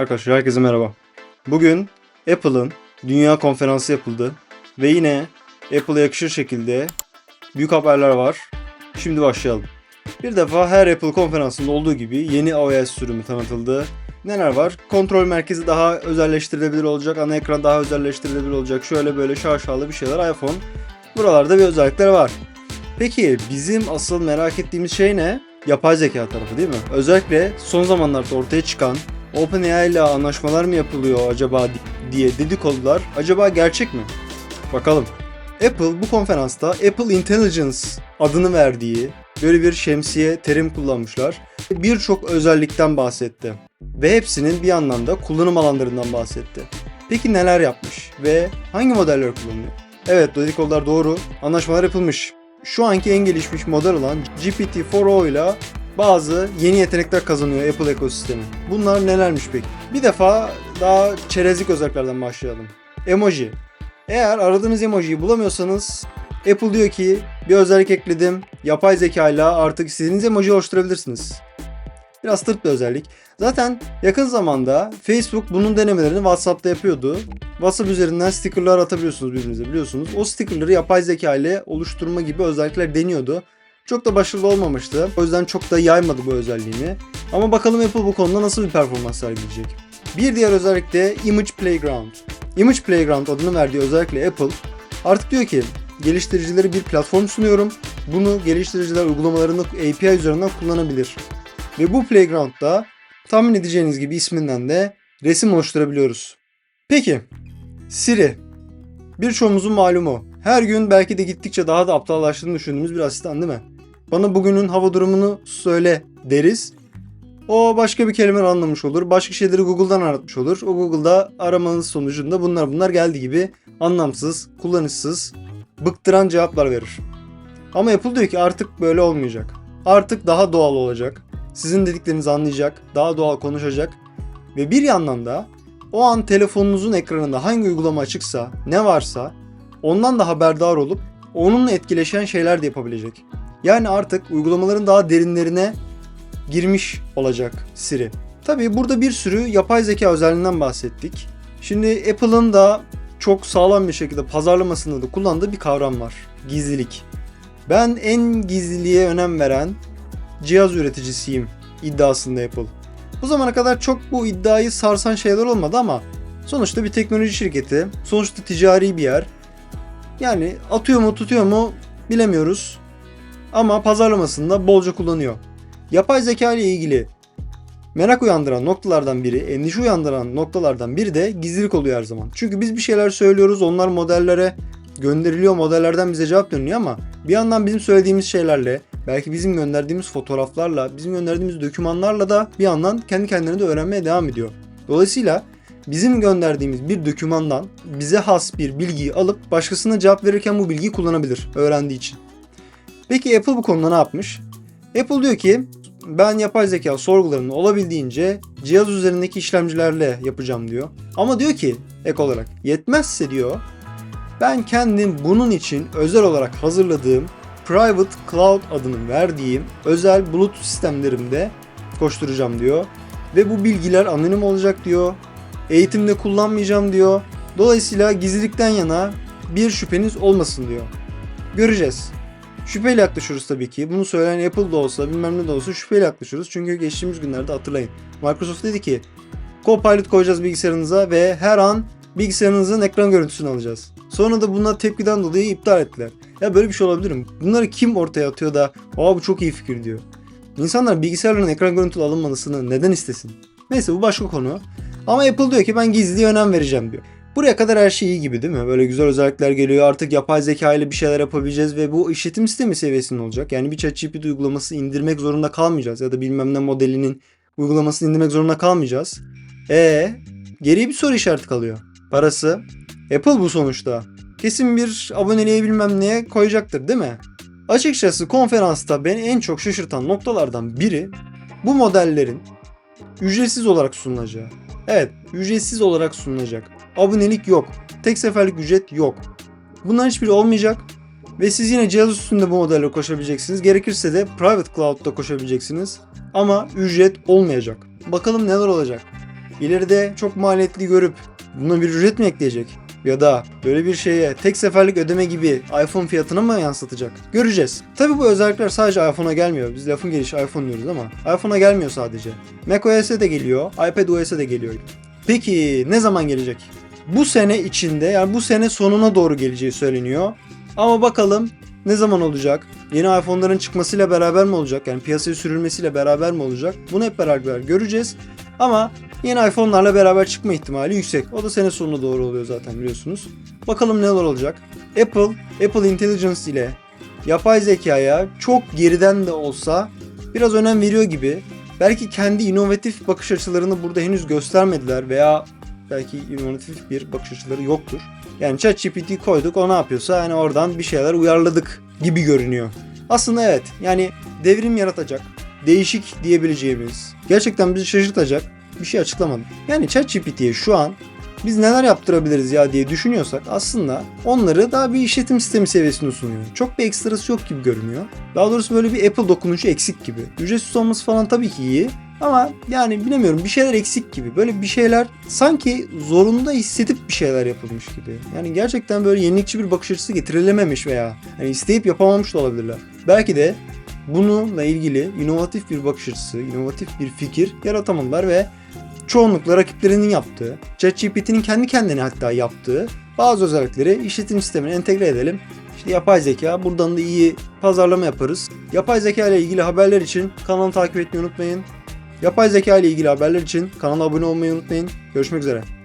Arkadaşlar herkese merhaba. Bugün Apple'ın dünya konferansı yapıldı ve yine Apple'a yakışır şekilde büyük haberler var. Şimdi başlayalım. Bir defa her Apple konferansında olduğu gibi yeni iOS sürümü tanıtıldı. Neler var? Kontrol merkezi daha özelleştirilebilir olacak, ana ekran daha özelleştirilebilir olacak. Şöyle böyle şaşalı bir şeyler iPhone. Buralarda bir özellikler var. Peki bizim asıl merak ettiğimiz şey ne? Yapay zeka tarafı değil mi? Özellikle son zamanlarda ortaya çıkan OpenAI ile anlaşmalar mı yapılıyor acaba di- diye dedikodular acaba gerçek mi? Bakalım. Apple bu konferansta Apple Intelligence adını verdiği böyle bir şemsiye terim kullanmışlar. Birçok özellikten bahsetti. Ve hepsinin bir anlamda kullanım alanlarından bahsetti. Peki neler yapmış ve hangi modeller kullanılıyor? Evet dedikodular doğru. Anlaşmalar yapılmış. Şu anki en gelişmiş model olan GPT-4o ile bazı yeni yetenekler kazanıyor Apple ekosistemi. Bunlar nelermiş peki? Bir defa daha çerezlik özelliklerden başlayalım. Emoji. Eğer aradığınız emojiyi bulamıyorsanız Apple diyor ki bir özellik ekledim. Yapay zeka ile artık istediğiniz emoji oluşturabilirsiniz. Biraz tırt bir özellik. Zaten yakın zamanda Facebook bunun denemelerini WhatsApp'ta yapıyordu. WhatsApp üzerinden stickerlar atabiliyorsunuz birbirinize biliyorsunuz. O stickerları yapay zeka ile oluşturma gibi özellikler deniyordu. Çok da başarılı olmamıştı. O yüzden çok da yaymadı bu özelliğini. Ama bakalım Apple bu konuda nasıl bir performans sergileyecek. Bir diğer özellik de Image Playground. Image Playground adını verdiği özellikle Apple artık diyor ki geliştiricilere bir platform sunuyorum. Bunu geliştiriciler uygulamalarını API üzerinden kullanabilir. Ve bu Playground'da tahmin edeceğiniz gibi isminden de resim oluşturabiliyoruz. Peki Siri. Birçoğumuzun malumu. Her gün belki de gittikçe daha da aptallaştığını düşündüğümüz bir asistan değil mi? Bana bugünün hava durumunu söyle deriz. O başka bir kelime anlamış olur. Başka şeyleri Google'dan aratmış olur. O Google'da aramanız sonucunda bunlar bunlar geldi gibi anlamsız, kullanışsız, bıktıran cevaplar verir. Ama Apple diyor ki artık böyle olmayacak. Artık daha doğal olacak. Sizin dediklerinizi anlayacak, daha doğal konuşacak ve bir yandan da o an telefonunuzun ekranında hangi uygulama açıksa, ne varsa ondan da haberdar olup onunla etkileşen şeyler de yapabilecek. Yani artık uygulamaların daha derinlerine girmiş olacak Siri. Tabii burada bir sürü yapay zeka özelliğinden bahsettik. Şimdi Apple'ın da çok sağlam bir şekilde pazarlamasında da kullandığı bir kavram var. Gizlilik. Ben en gizliliğe önem veren cihaz üreticisiyim iddiasında Apple. Bu zamana kadar çok bu iddiayı sarsan şeyler olmadı ama sonuçta bir teknoloji şirketi, sonuçta ticari bir yer. Yani atıyor mu tutuyor mu bilemiyoruz. Ama pazarlamasında bolca kullanıyor. Yapay zeka ile ilgili merak uyandıran noktalardan biri, endişe uyandıran noktalardan biri de gizlilik oluyor her zaman. Çünkü biz bir şeyler söylüyoruz, onlar modellere gönderiliyor, modellerden bize cevap dönüyor ama bir yandan bizim söylediğimiz şeylerle, belki bizim gönderdiğimiz fotoğraflarla, bizim gönderdiğimiz dokümanlarla da bir yandan kendi kendine de öğrenmeye devam ediyor. Dolayısıyla bizim gönderdiğimiz bir dokümandan bize has bir bilgiyi alıp başkasına cevap verirken bu bilgiyi kullanabilir öğrendiği için. Peki Apple bu konuda ne yapmış? Apple diyor ki ben yapay zeka sorgularını olabildiğince cihaz üzerindeki işlemcilerle yapacağım diyor. Ama diyor ki ek olarak yetmezse diyor ben kendim bunun için özel olarak hazırladığım Private Cloud adını verdiğim özel bulut sistemlerimde koşturacağım diyor. Ve bu bilgiler anonim olacak diyor. Eğitimde kullanmayacağım diyor. Dolayısıyla gizlilikten yana bir şüpheniz olmasın diyor. Göreceğiz. Şüpheyle yaklaşıyoruz tabii ki. Bunu söyleyen Apple da olsa bilmem ne de olsa şüpheyle yaklaşıyoruz. Çünkü geçtiğimiz günlerde hatırlayın. Microsoft dedi ki Copilot koyacağız bilgisayarınıza ve her an bilgisayarınızın ekran görüntüsünü alacağız. Sonra da buna tepkiden dolayı iptal ettiler. Ya böyle bir şey olabilir mi? Bunları kim ortaya atıyor da aa bu çok iyi fikir diyor. İnsanlar bilgisayarların ekran görüntülü alınmasını neden istesin? Neyse bu başka konu. Ama Apple diyor ki ben gizliliğe önem vereceğim diyor. Buraya kadar her şey iyi gibi değil mi? Böyle güzel özellikler geliyor. Artık yapay zeka ile bir şeyler yapabileceğiz ve bu işletim sistemi seviyesinde olacak. Yani bir ChatGPT uygulaması indirmek zorunda kalmayacağız ya da bilmem ne modelinin uygulamasını indirmek zorunda kalmayacağız. E geriye bir soru işareti kalıyor. Parası. Apple bu sonuçta. Kesin bir aboneliğe bilmem neye koyacaktır değil mi? Açıkçası konferansta beni en çok şaşırtan noktalardan biri bu modellerin ücretsiz olarak sunulacağı. Evet, ücretsiz olarak sunulacak. Abonelik yok. Tek seferlik ücret yok. Bunların hiçbiri olmayacak. Ve siz yine cihaz üstünde bu modelle koşabileceksiniz. Gerekirse de Private Cloud'da koşabileceksiniz. Ama ücret olmayacak. Bakalım neler olacak. ileride çok maliyetli görüp buna bir ücret mi ekleyecek? Ya da böyle bir şeye tek seferlik ödeme gibi iPhone fiyatına mı yansıtacak? Göreceğiz. Tabi bu özellikler sadece iPhone'a gelmiyor. Biz lafın gelişi iPhone diyoruz ama iPhone'a gelmiyor sadece. macOS'e de geliyor, iPadOS'e de geliyor. Peki ne zaman gelecek? Bu sene içinde yani bu sene sonuna doğru geleceği söyleniyor. Ama bakalım ne zaman olacak? Yeni iPhone'ların çıkmasıyla beraber mi olacak? Yani piyasaya sürülmesiyle beraber mi olacak? Bunu hep beraber göreceğiz. Ama yeni iPhone'larla beraber çıkma ihtimali yüksek. O da sene sonuna doğru oluyor zaten biliyorsunuz. Bakalım neler olacak. Apple, Apple Intelligence ile yapay zekaya çok geriden de olsa biraz önem veriyor gibi. Belki kendi inovatif bakış açılarını burada henüz göstermediler veya belki inovatif bir bakış açıları yoktur. Yani ChatGPT koyduk o ne yapıyorsa yani oradan bir şeyler uyarladık gibi görünüyor. Aslında evet yani devrim yaratacak, değişik diyebileceğimiz, gerçekten bizi şaşırtacak bir şey açıklamadım. Yani ChatGPT'ye şu an biz neler yaptırabiliriz ya diye düşünüyorsak aslında onları daha bir işletim sistemi seviyesinde sunuyor. Çok bir ekstrası yok gibi görünüyor. Daha doğrusu böyle bir Apple dokunuşu eksik gibi. Ücretsiz olması falan tabii ki iyi. Ama yani bilemiyorum bir şeyler eksik gibi. Böyle bir şeyler sanki zorunda hissedip bir şeyler yapılmış gibi. Yani gerçekten böyle yenilikçi bir bakış açısı getirilememiş veya hani isteyip yapamamış da olabilirler. Belki de bununla ilgili inovatif bir bakış açısı, inovatif bir fikir yaratamadılar ve çoğunlukla rakiplerinin yaptığı, ChatGPT'nin kendi kendine hatta yaptığı bazı özellikleri işletim sistemine entegre edelim. İşte yapay zeka buradan da iyi pazarlama yaparız. Yapay zeka ile ilgili haberler için kanalı takip etmeyi unutmayın. Yapay zeka ile ilgili haberler için kanala abone olmayı unutmayın. Görüşmek üzere.